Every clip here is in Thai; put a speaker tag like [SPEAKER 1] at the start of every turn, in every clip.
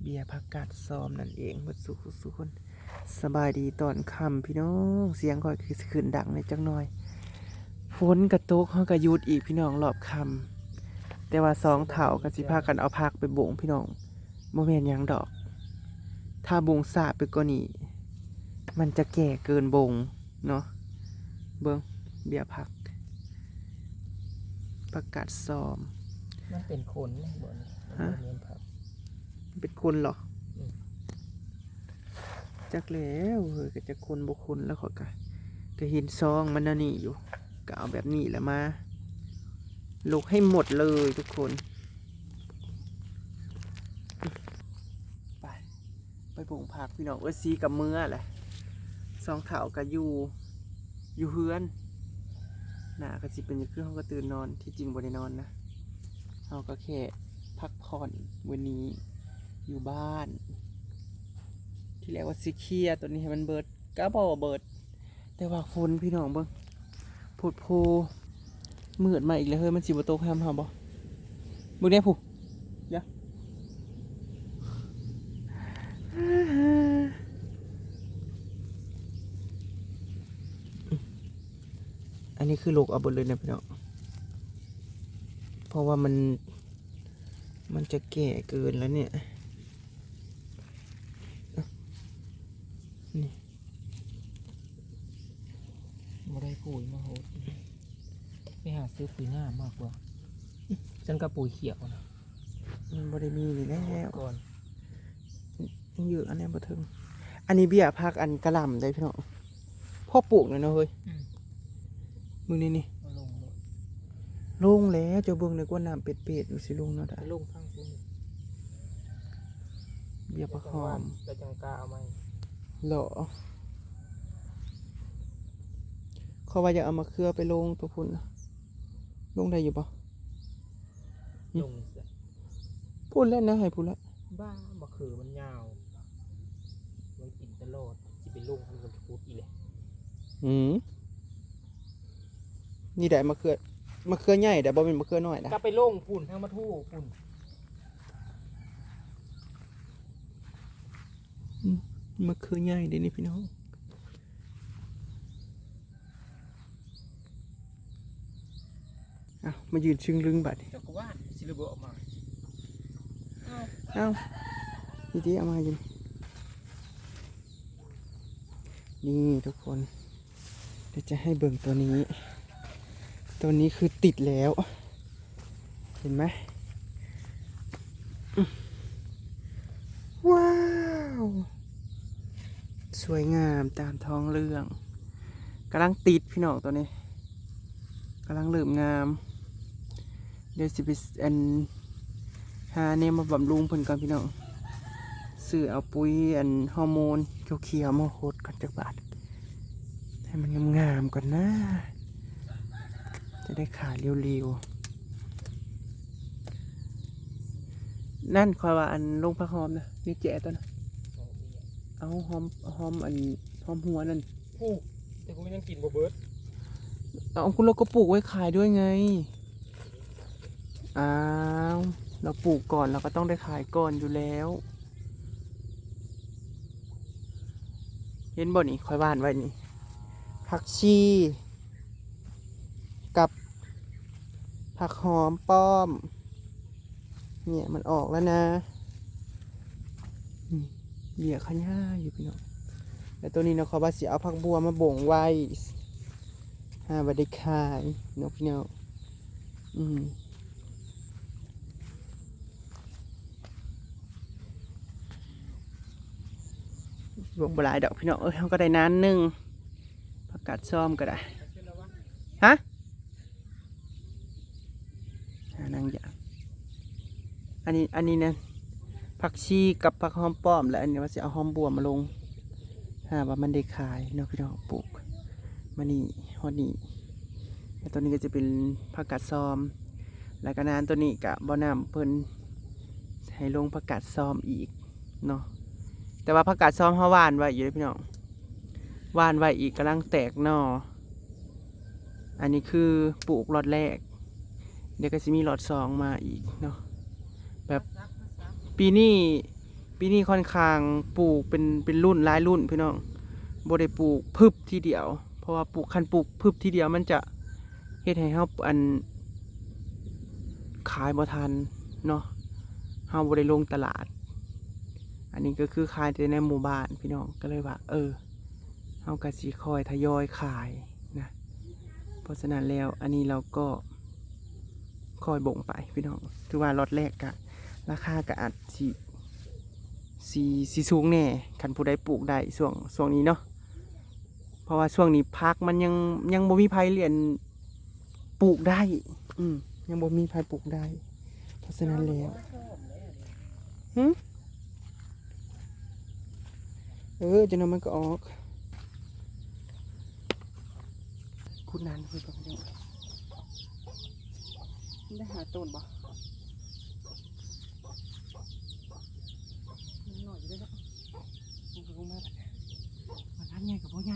[SPEAKER 1] เบียร์ผักกาดซ้อมนั่นเองเมื่อสุขสุขคนสบายดีตอนค่ำพี่น้องเสียงก่อยคือสิขึ้นดังในอยจังหน่อยฝนกระตกเฮากระยุดอีกพี่น้องรอบค่ำแต่ว่าสองเถ่าก็สิพากันเอาพักไปบ่งพี่น้องโมเมนหยังดอก ถ้าบ่งสาไปกว่านี้มันจะแก่เกินบ่งเนาะเบิ่งเบียร์ผัก ประกาศซ้อม
[SPEAKER 2] มันเป็นคนนะบ่นี่มัน
[SPEAKER 1] ฮะ
[SPEAKER 2] บ่เรียนผัก
[SPEAKER 1] เป็น คนเหรออ
[SPEAKER 2] ม
[SPEAKER 1] จักแล้วเฮ้ยก็จะคนบุคนแล้วเขอยก็ก็เห็นซองมันน่ะนี่อยู่ก็เอาแบบนี้แหละมาลุกให้หมดเลยทุกคน ไป ไปปลูกผักพี่น้องเอ้ยซีกับเมื่อแหละซองเถากับอยู่อยู่เฮือนหน้าก็สิเป็นอย่างคือเขาก็ตื่นนอนที่จริงบ่ได้นอนนะเขาก็แค่พักผ่อนวันนี้ อยู่บ้าน ที่แรกว่าสิเคียตัวนี้ให้มันเบิดก็บอกเบิด แต่ว่าฝนพี่น้องเบิ่งโพดโพมืดมาอีกแล้วเฮ้ยมันสิบ่ตกห้ามเฮาบ่มึงเนี่ยผู้เดี๋ยวอันนี้คือโลกเอาบดเลยนะพี่น้อง เพราะว่ามัน มันจะแก่เกินแล้วเนี่ย
[SPEAKER 2] บ่ได้ปุ๋ยมาโหดไปหาซื้อปุ๋ยหน้ามากกว่าฉันก็ปุ๋ยเขียวนะ
[SPEAKER 1] มันบริมีนี่แล้ว
[SPEAKER 2] ก่อน
[SPEAKER 1] ยังอยู่อันนี้บ่ถึง อันนี้เบี้ยพักอันกระหล่ำได้พี่น้องพ่อปลูกเลยเนาะเฮ้ยมึงนี่นี่
[SPEAKER 2] เอาลงเลย
[SPEAKER 1] ลงแล้วเจ้าเบิ่งในกว่าน้ำเป็ดๆอยู่สิลงเนาะได้
[SPEAKER 2] เอาลงทั้งซุ้ม
[SPEAKER 1] เบี้ยผักหอม
[SPEAKER 2] แล้วจังกาเอาไหม
[SPEAKER 1] เหรอเขาว่าจะเอามาเคลือไปลงตัวพุ่นน่ะลงได้อยู่ปะ
[SPEAKER 2] ลงเสีย
[SPEAKER 1] พูดเล่นนะให้พูดละ
[SPEAKER 2] บ้าบักคือมันยาวมันกินตลอดสิไปลงทำกับพูดอีเลย
[SPEAKER 1] อืมนี่ได้มะเขือมะเขือใหญ่แต่บ่เป็นมะเขือน้อยนะ
[SPEAKER 2] ก็ไปลงพุ่นทั้งมาทู่พุ่น
[SPEAKER 1] มะเขือใหญ่เด้นี่พี่น้องอะมายืนชึงลึงบัดนี้
[SPEAKER 2] เจ้าก็ว่านสิระเบิดออกมา
[SPEAKER 1] เอ้าดีดีๆเอามายืนนี่ทุกคนเดี๋ยวจะให้เบิ่งตัวนี้ ตัวนี้คือติดแล้ว เห็นไหมอืมว้าว สวยงามตามท้องเรื่องกำลังติดพี่น้องตัวนี้กำลังเริ่มงาม เดี๋ยวสิไปอันหาเนี่ยมาบำรุงเพิ่นก่อนพี่น้องซื้อเอาปุ๋ยอันฮอร์โมนเขียวๆมาโคดก่อนจักบาทให้มันงามๆก่อนนะ จะได้ขายเร็วๆ นั่นคอยว่าอันลงพักหอมนะนี่แจตัวนะ เอาหอมหอมอันหอมหัวนั่น
[SPEAKER 2] โอ้แต่กูไม่ยังกินบ่เบิร์ด
[SPEAKER 1] เอาคุณเราก็ปลูกไว้ขายด้วยไง อ้าว เราปลูกก่อนเราก็ต้องได้ขายก่อนอยู่แล้ว เห็นบ่นี่คอยบ้านไว้นี่ ผักชี กับ ผักหอมป้อม เนี่ยมันออกแล้วนะนี่ เหี่ยขย่าอยู่พี่น้องแต่ตัวนี้เนาะเขาว่าสิเอาผักบัวมาบ่งไว้หาบได้ขายนาะพี่น้องอืมรวมบลายดอกพี่น้องเอ้ยเขาก็ได้นานหนึ่งผักกาดซ้อมก็ได้ฮะนางอย่างอันนี้อันนี้นะ ผักชีกับผักหอมป้อม และอันนี้ว่าจะเอาหอมบัวมาลงหาว่ามันได้ขายเนาะพี่น้องปลูกมานี่ฮอดนี่แล้วตัวนี้ก็จะเป็นผักกาดซ้อม แล้วก็นานตัวนี้กะบ่อน้ำเพิ่นให้ลงผักกาดซ้อมอีกเนาะแต่ว่าผักกาดซ้อมเขาหวานไว้อยู่เลยพี่น้องหวานไว้อีกกำลังแตกหนออันนี้คือปลูกล็อตแรก เดี๋ยวก็จะมีล็อตสองมาอีกเนาะแบบ ปีนี้ปีนี้ค่อนข้างปลูกเป็นเป็นรุ่นหลายรุ่นพี่น้องบ่ได้ปลูกพึบทีเดียว เพราะว่าปลูกคันปลูกพึบทีเดียวมันจะเฮ็ดให้เฮาอัน ขายบ่ทันเนาะเฮาบ่ได้ลงตลาด อันนี้ก็คือขายแต่ในหมู่บ้านพี่น้องก็เลยว่า เออเฮาก็สิคอยทยอยขายนะเพราะฉะนั้นแล้วอันนี้เราก็คอยบ่งไปพี่น้องถือว่าล็อตแรกกะ ราคาก็อาจสิสีสีสูงแน่คันผู้ใดปลูกได้ช่วงช่วงนี้เนาะเพราะว่าช่วงนี้พักมันยังยังบ่มีภัยเรียนปลูกได้ อืมยังบ่มีภัยปลูกได้ เพราะฉะนั้นแล้วหึเออจนนั้นมันก็ออก คุณนานคุยกับพี่น้องได้หาต้นบ่หน่อยจะได้แล้ว มันก็คงมาแบบมันร้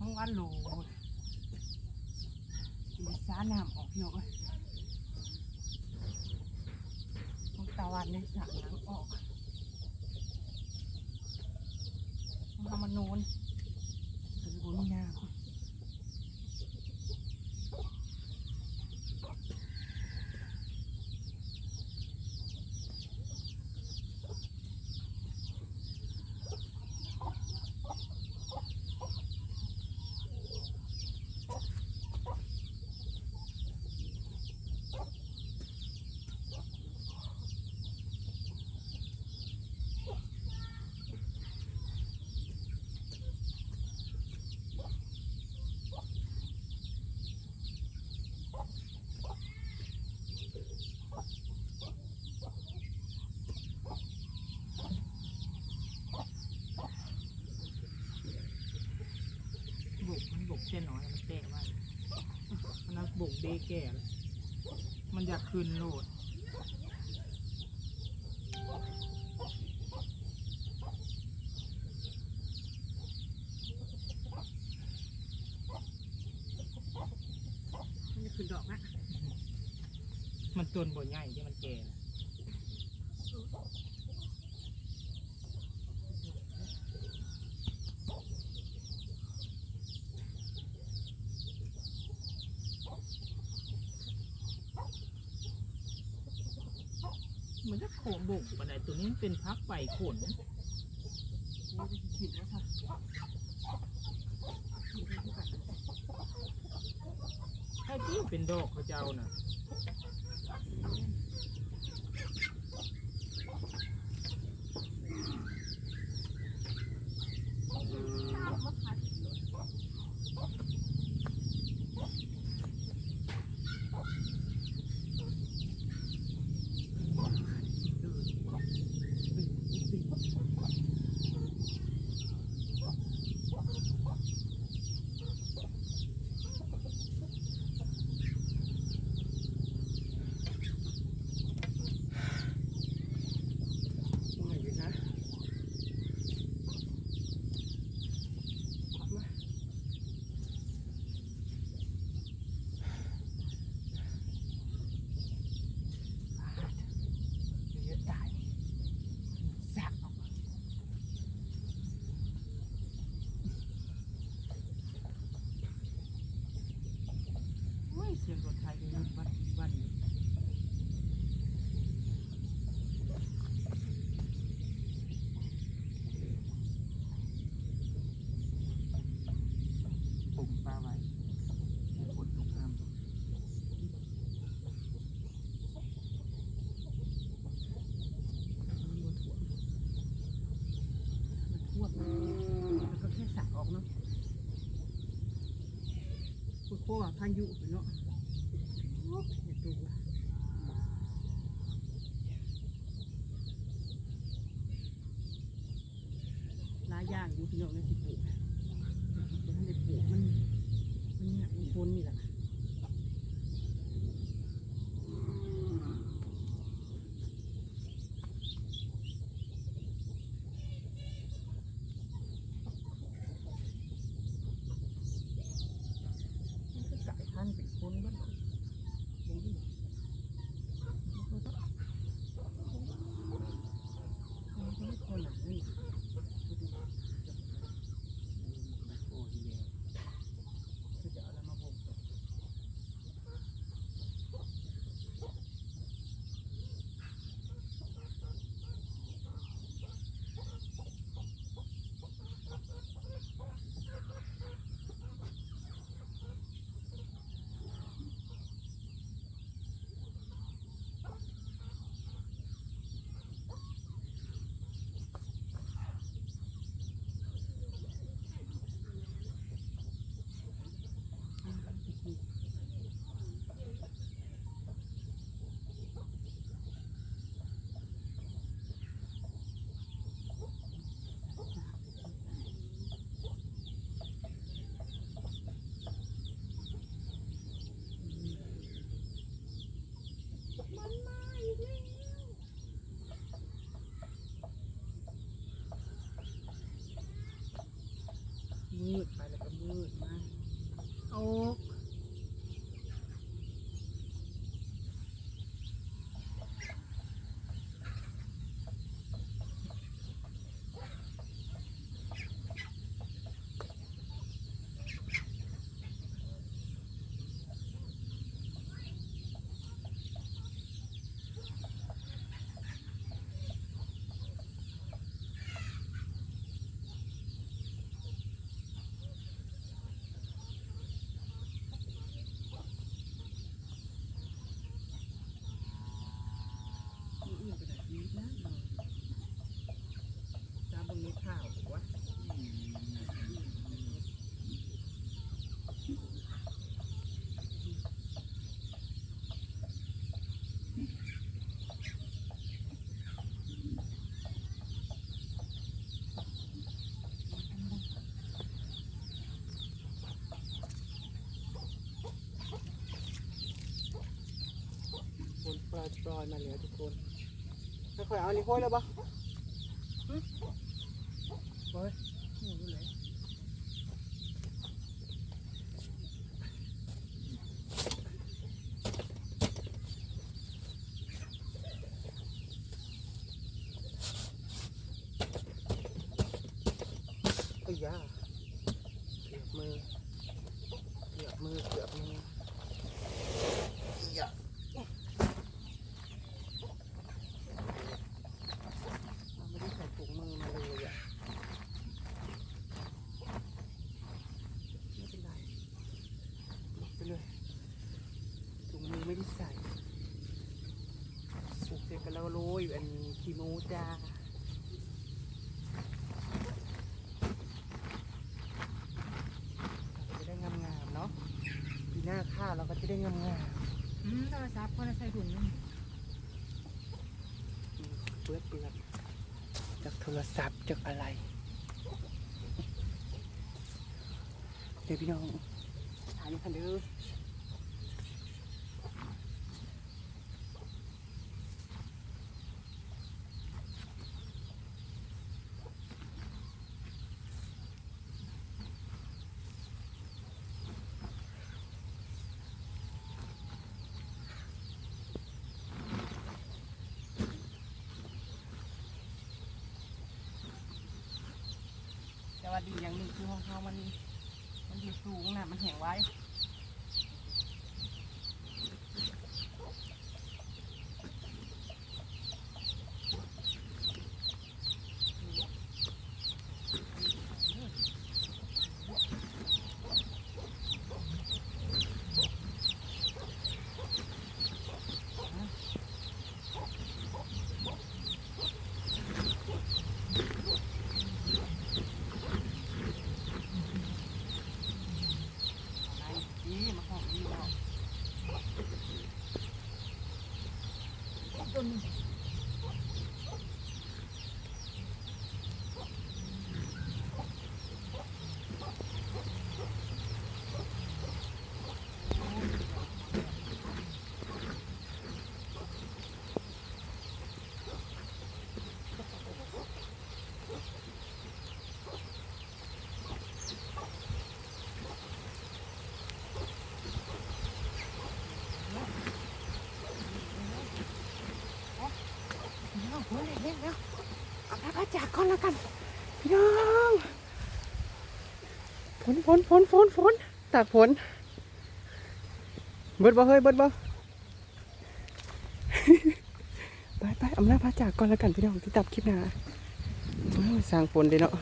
[SPEAKER 1] านใหญ่กับพ่อว่าของเขาบ่มีน้ำนโหลมีสาน้ำออกเยอะเลยของตะวันในสระน้ำออกทำมันโนนก็เลยบ่มีน้ำ บุกมันบุกเส้นน้อยมันแตกว่า มันนักบุกเดแก่เลยมันอยากคืนโหลดมันจะคืนดอกนะมันต้นบ่ใหญ่ที่มันแก่นะ เหมืองบุกปันไดตัวนี้เป็นพักใบขนใช่ที่เป็นดอกเขาเจ้าน่ะ ไม่เลยนะมาเดี๋ยวจะตายแซ่บออกมาโอ้ย เสียงรถไทยเป็นรถบัสบ้านนี้ผมปลาไว้ฝนตกน้ำมันบ่ท่วมมันท่วมมันก็แค่สักออกเนาะพูดโค้ว่าพายุไปเนาะโอ้ยอย่าตกละหลา ยากอยู่พี่น้องได้สิปลูกแต่ท่านได้ปลูกมันมันเนี่ยมันพ้นนี่แหละ อยมาเหลือทุกคนค่อยๆเอาอันนี้โค้ยแล้วปะหึโอ้ยนี่ดูเลยไอ้ยาเกือบมือเกือบมือเกือบมือไอ้ยา เราไม่ได้ใส่ถุงมือมาเลยอะไม่เป็นไรหลบไปเลย ถุงมือไม่ได้ใส่ปลูกเสร็จกันแล้วก็โรยอันคีโมจ้าเราจะได้งามๆเนาะปีหน้าข้าวเราก็จะได้งาม
[SPEAKER 2] อืมโทรศัพท์คนละใส่ถุงนึง
[SPEAKER 1] ๆเปื้อนเปื้อนจากโทรศัพท์จากอะไรเดี๋ยวพี่น้องถ่ายนี่คันเด้อ แต่ว่าดีอย่างหนึ่งคือของ เขามัน มันอยู่สูงนะมันแห้งไว้ Gracias. จากก่อนแล้วกัน พี่น้องฝนฝนฝนฝนฝนตากฝนเบิดบ่เฮ้ยเบิดบ่ไปไปอำนาจพระจากก่อนแล้วกันพี่น้องที่ตับคลิปหนาสร้างฝนเลยเนาะ